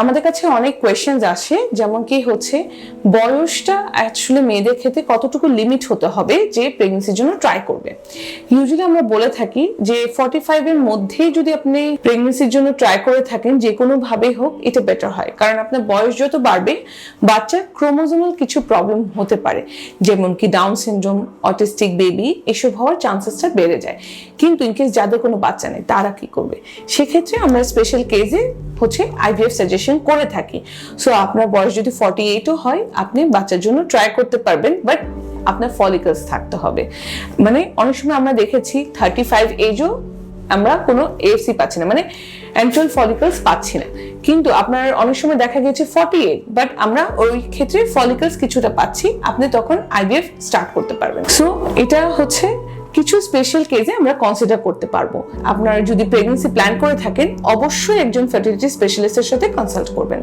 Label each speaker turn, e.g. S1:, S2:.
S1: আমাদের কাছে অনেক কোয়েশ্চেন্স আসে, যেমন কি হচ্ছে, বয়সটা অ্যাকচুয়ালি মেয়েদের ক্ষেত্রে কতটুকু লিমিট হতে হবে যে প্রেগনেন্সির জন্য ট্রাই করবে? ইউজুয়ালি আমরা বলে থাকি যে ফর্টি ফাইভের মধ্যেই যদি আপনি প্রেগনেন্সির জন্য ট্রাই করে থাকেন, যে কোনো ভাবেই হোক, এটা বেটার হয়। কারণ আপনার বয়স যত বাড়বে, বাচ্চার ক্রোমোজোমাল কিছু প্রবলেম হতে পারে। যেমন কি ডাউন সিনড্রোম অটিস্টিক বেবি এসব হওয়ার চান্সেসটা বেড়ে যায়। কিন্তু ইনকেস যাদের কোনো বাচ্চা নেই, তারা কি করবে? সেক্ষেত্রে আমরা স্পেশাল কেসে হচ্ছে আইভিএফ সাজেশন করে থাকি। সো আপনার বয়স যদি ফর্টি এইটও হয়, আপনি বাচ্চার জন্য ট্রাই করতে পারবেন বাট আপনার ফলিকলস থাকতে হবে। মানে অনেক সময় আমরা দেখেছি থার্টি ফাইভ এজও আমরা কোনো এএফসি পাচ্ছি না মানে অ্যান্ট্রাল ফলিকলস পাচ্ছি না। কিন্তু আপনার অনেক সময় দেখা গেছে ফর্টি এইট বাট আমরা ওই ক্ষেত্রে ফলিকলস কিছুটা পাচ্ছি, আপনি তখন আইভিএফ স্টার্ট করতে পারবেন। সো এটা হচ্ছে কিছু স্পেশাল কেসে আমরা কনসিডার করতে পারব। আপনারা যদি প্রেগনেন্সি প্ল্যান করে থাকেন, অবশ্যই একজন ফার্টিলিটি স্পেশালিস্টের সাথে কনসাল্ট করবেন।